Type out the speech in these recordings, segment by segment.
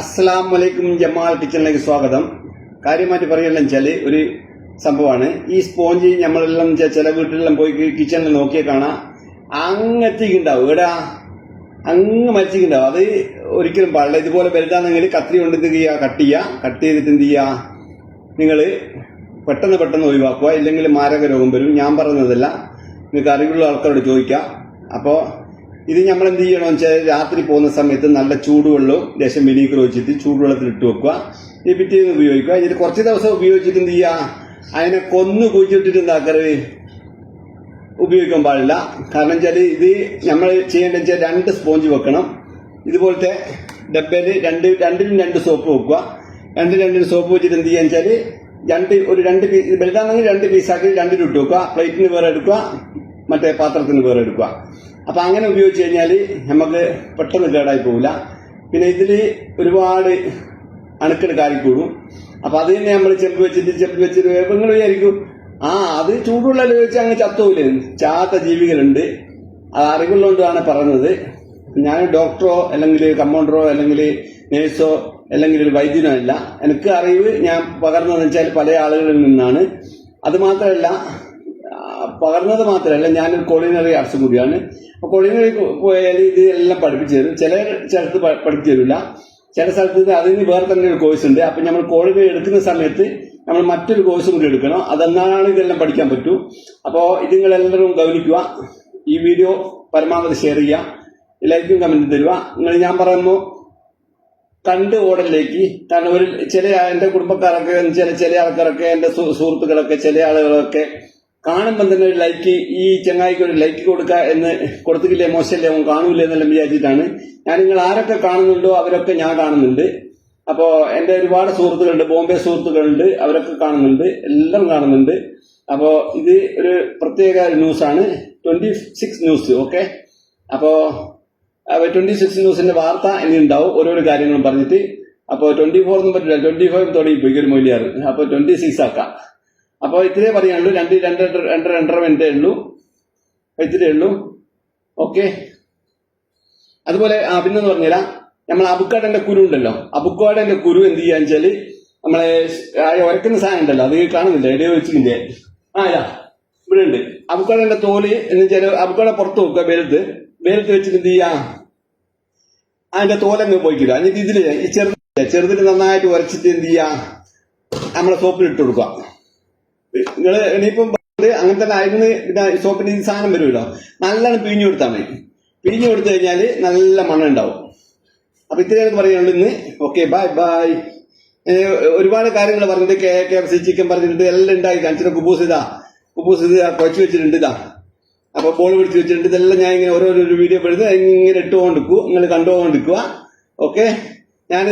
അസ്സലാം വലൈക്കും ജമാൽ കിച്ചണിലേക്ക് സ്വാഗതം. കാര്യമായിട്ട് പറയുകയെന്ന് വെച്ചാൽ ഒരു സംഭവമാണ്. ഈ സ്പോഞ്ച് നമ്മളെല്ലാം ചില വീട്ടിലെല്ലാം പോയി കിച്ചണിൽ നോക്കിയാൽ കാണാം അങ്ങെത്തിക്കുണ്ടാവും എവിടാ? അങ്ങ് മരിച്ചിട്ടുണ്ടാവും അത് ഒരിക്കലും പാടില്ല. ഇതുപോലെ വലുതാണെങ്കിൽ കത്രി കൊണ്ട് എന്ത് ചെയ്യുക കട്ട് ചെയ്യുക കട്ട് ചെയ്തിട്ട് എന്ത് ചെയ്യുക നിങ്ങൾ പെട്ടെന്ന് പെട്ടെന്ന് ഒഴിവാക്കുക. ഇല്ലെങ്കിൽ മാരക രോഗം വരും. ഞാൻ പറയുന്നതല്ല നിങ്ങൾക്ക് അറിവുള്ള ആൾക്കാരോട് ചോദിക്കാം. അപ്പോൾ ഇത് നമ്മൾ എന്ത് ചെയ്യണമെന്ന് വെച്ചാൽ രാത്രി പോകുന്ന സമയത്ത് നല്ല ചൂടുവെള്ളവും ലേശം വിനീഗർ ഒഴിച്ചിട്ട് ചൂടുവെള്ളത്തിൽ ഇട്ട് വെക്കുക. ഈ പിറ്റേന്ന് ഉപയോഗിക്കുക. ഇതിൽ കുറച്ച് ദിവസം ഉപയോഗിച്ചിട്ട് എന്ത് ചെയ്യുക? അതിനെ കൊന്നു കുഴിച്ചിട്ടിട്ട് എന്താക്കരുത് ഉപയോഗിക്കാൻ പാടില്ല. കാരണം വെച്ചാൽ ഇത് നമ്മൾ ചെയ്യേണ്ടത് വെച്ചാൽ രണ്ട് സ്പോഞ്ച് വെക്കണം. ഇതുപോലത്തെ ഡബ്ബയിൽ രണ്ട് രണ്ടിനും രണ്ട് സോപ്പ് വെക്കുക. രണ്ട് രണ്ടിനും സോപ്പ് വെച്ചിട്ട് എന്ത് ചെയ്യാന്ന് വെച്ചാൽ രണ്ട് ഒരു രണ്ട് പീസ് വലുതാണെങ്കിൽ രണ്ട് പീസാക്കി രണ്ടിലും ഇട്ട് വെക്കുക. പ്ലേറ്റിന് വേറെ എടുക്കുക. മറ്റേ പാത്രത്തിന് വേറെ എടുക്കുക അപ്പൊ അങ്ങനെ ഉപയോഗിച്ച് കഴിഞ്ഞാൽ നമുക്ക് പെട്ടെന്ന് കേടായി പോകില്ല പിന്നെ ഇതിൽ ഒരുപാട് അണുക്കൾ കാരിക്കൂടും അപ്പൊ അത് തന്നെ നമ്മൾ ചെമ്പ് വെച്ചിട്ട് ചെമ്പ് വെച്ചിട്ട് നിങ്ങൾ വിചാരിക്കും ആ അത് ചൂടുള്ള വെച്ച് അങ്ങ് ചത്തൂലേ ചാത്ത ജീവികളുണ്ട്. അത് അറിവുള്ളതുകൊണ്ടാണ് പറഞ്ഞത്. ഞാൻ ഡോക്ടറോ അല്ലെങ്കിൽ കമ്പൗണ്ടറോ അല്ലെങ്കിൽ നേഴ്സോ അല്ലെങ്കിൽ ഒരു വൈദ്യനോ അല്ല. എനിക്ക് അറിവ് ഞാൻ പകർന്നതെന്ന് വെച്ചാൽ പല ആളുകളിൽ നിന്നാണ്. അത് മാത്രമല്ല ആ, പകർന്നത് മാത്രമല്ല ഞാനൊരു കോളിനറി ആർട്സ് കൂടിയാണ്. അപ്പൊ കോളിനറി പോയാൽ ഇത് എല്ലാം പഠിപ്പിച്ചു തരും. ചില സ്ഥലത്ത് പഠിപ്പിച്ചു തരില്ല. ചില സ്ഥലത്ത് അതിന് വേറെ തന്നെ ഒരു കോഴ്സ് ഉണ്ട്. അപ്പൊ നമ്മൾ കോളിനറി എടുക്കുന്ന സമയത്ത് നമ്മൾ മറ്റൊരു കോഴ്സും കൂടി എടുക്കണം. അതെന്നാണ് ഇതെല്ലാം പഠിക്കാൻ പറ്റൂ. അപ്പോൾ ഇത് നിങ്ങളെല്ലാവരും ഗവനിക്കുക ഈ വീഡിയോ പരമാവധി ഷെയർ ചെയ്യുക. ലൈക്കും കമന്റും തരിക. നിങ്ങൾ ഞാൻ പറയുമ്പോൾ കണ്ട് ഓടലിലേക്ക്. കാരണം ഒരു ചില എന്റെ കുടുംബക്കാരൊക്കെ ചില ചില ആൾക്കാരൊക്കെ എന്റെ സുഹൃത്തുക്കളൊക്കെ ചില ആളുകളൊക്കെ കാണുമ്പോൾ തന്നെ ഒരു ലൈക്ക് ഈ ചങ്ങായിക്ക് ഒരു ലൈക്ക് കൊടുക്കുക എന്ന് കൊടുത്തിട്ടില്ലേ? മോശമല്ലേ? അവൻ കാണൂലേ എന്നെല്ലാം വിചാരിച്ചിട്ടാണ്. ഞാൻ നിങ്ങൾ ആരൊക്കെ കാണുന്നുണ്ടോ അവരൊക്കെ ഞാൻ കാണുന്നുണ്ട്. അപ്പോൾ എന്റെ ഒരുപാട് സുഹൃത്തുക്കളുണ്ട്. ബോംബെ സുഹൃത്തുക്കളുണ്ട്. അവരൊക്കെ കാണുന്നുണ്ട്. എല്ലാം കാണുന്നുണ്ട്. അപ്പോൾ ഇത് ഒരു പ്രത്യേക ന്യൂസാണ്. ട്വന്റി സിക്സ് ന്യൂസ് ഓക്കെ അപ്പോൾ ട്വന്റി സിക്സ് ന്യൂസിന്റെ വാർത്ത ഇനി ഉണ്ടാവും. ഓരോരോ കാര്യങ്ങളും പറഞ്ഞിട്ട്. അപ്പോൾ ട്വന്റി ഫോർ ഒന്നും പറ്റില്ല. ട്വന്റി ഫൈവ് തുടങ്ങി പോയി ഒരു മൊയിലിയാറ്. അപ്പോൾ ട്വന്റി സിക്സ് ആക്കാം. അപ്പോൾ ഇത്രേ പറയാനുള്ളൂ. രണ്ട് രണ്ട് രണ്ട് രണ്ടര മിനിറ്റേ ഉള്ളൂ. ഇത്രേ ഉള്ളൂ. ഓക്കെ അതുപോലെ ആ പിന്നെന്ന് നമ്മൾ അബുക്കാടന്റെ കുരു ഉണ്ടല്ലോ. അബുക്കാടന്റെ കുരു എന്ത് ചെയ്യാന്ന് വെച്ചാൽ നമ്മളെ ഉരക്കുന്ന സാധനം ഉണ്ടല്ലോ അത് കാണുന്നില്ല? എടേ വെച്ചിട്ടില്ലേ? ആ ഇവിടെ ഉണ്ട്. അബുക്കാടന്റെ തോൽ എന്ന് വെച്ചാൽ അബുക്കാട പുറത്ത് വെക്കുക വേലത്ത് വേലത്ത് വെച്ചിട്ട് എന്ത് ചെയ്യാ? അതിന്റെ തോലങ്ങ് പോയിക്കില്ല എന്നിട്ട് ഇതിൽ ഈ ചെറുതിൽ ചെറുതിൽ നന്നായിട്ട് ഉരച്ചിട്ട് എന്ത് ചെയ്യാ? നമ്മളെ സോപ്പിൽ ഇട്ട് കൊടുക്കുക. നിങ്ങൾ ഇനിയിപ്പം അങ്ങനെ തന്നെ പിന്നെ സോപ്പിന് സാധനം വരുമല്ലോ. നല്ലോണം പിഴിഞ്ഞു കൊടുത്താൽ മതി. പിഴിഞ്ഞു കൊടുത്തു കഴിഞ്ഞാൽ നല്ല മണം ഉണ്ടാവും. അപ്പൊ ഇത്രയാണ് പറയുന്നുണ്ട് ഇന്ന്. ഓക്കെ ബൈ ബൈ ഒരുപാട് കാര്യങ്ങൾ പറഞ്ഞിട്ട് K K F C chicken പറഞ്ഞിട്ട് എല്ലാം ഉണ്ടായി കാണിച്ചിട്ട് കുബൂസ് ഇതാ. കുബൂസ് ഇത് കൊച്ചു വെച്ചിട്ടുണ്ട് ഇതാ. അപ്പൊ ബോൾ പിടിച്ച് വെച്ചിട്ടുണ്ട്. ഇതെല്ലാം ഞാൻ ഇങ്ങനെ ഓരോരോ വീഡിയോ എടുത്ത് ഇങ്ങനെ ഇട്ടുകൊണ്ടിരിക്കും നിങ്ങൾ കണ്ടുകൊണ്ടിരിക്കുക ഓക്കെ ഞാൻ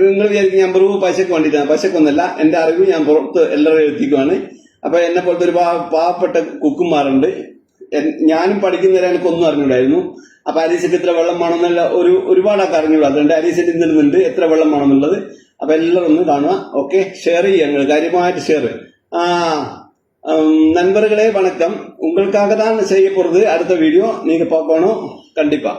നിങ്ങൾ വിചാരിക്കും ഞാൻ വെറും പശക്ക് വേണ്ടിയിട്ടാണ് പശക്കൊന്നല്ല. എന്റെ അറിവ് ഞാൻ പുറത്ത് എല്ലാവരും എത്തിക്കുവാണ്. അപ്പൊ എന്നെ പോലത്തെ ഒരു പാ- പാവപ്പെട്ട കുക്കുമാരുണ്ട് എൻ- ഞാനും പഠിക്കുന്നവരെ എനിക്കൊന്നും അറിഞ്ഞൂടായിരുന്നു അപ്പൊ അരീസക്ക് എത്ര വെള്ളം വേണമെന്നല്ല ഒരു ഒരുപാട് ആൾക്ക് അറിഞ്ഞൂടാ അതുകൊണ്ട് അരീസിന്റെ ഇന്നിടുന്നുണ്ട് എത്ര വെള്ളം വേണമെന്നുള്ളത് അപ്പൊ എല്ലാവരും ഒന്ന് കാണുക ഓക്കെ ഷെയർ ചെയ്യുക നിങ്ങൾ കാര്യമായിട്ട് ഷെയർ ആ ഉം, நண்பர்களே வணக்கம் உங்களுக்காக தான் செய்ய போறது அடுத்த வீடியோ நீங்க பார்க்கணும் கண்டிப்பா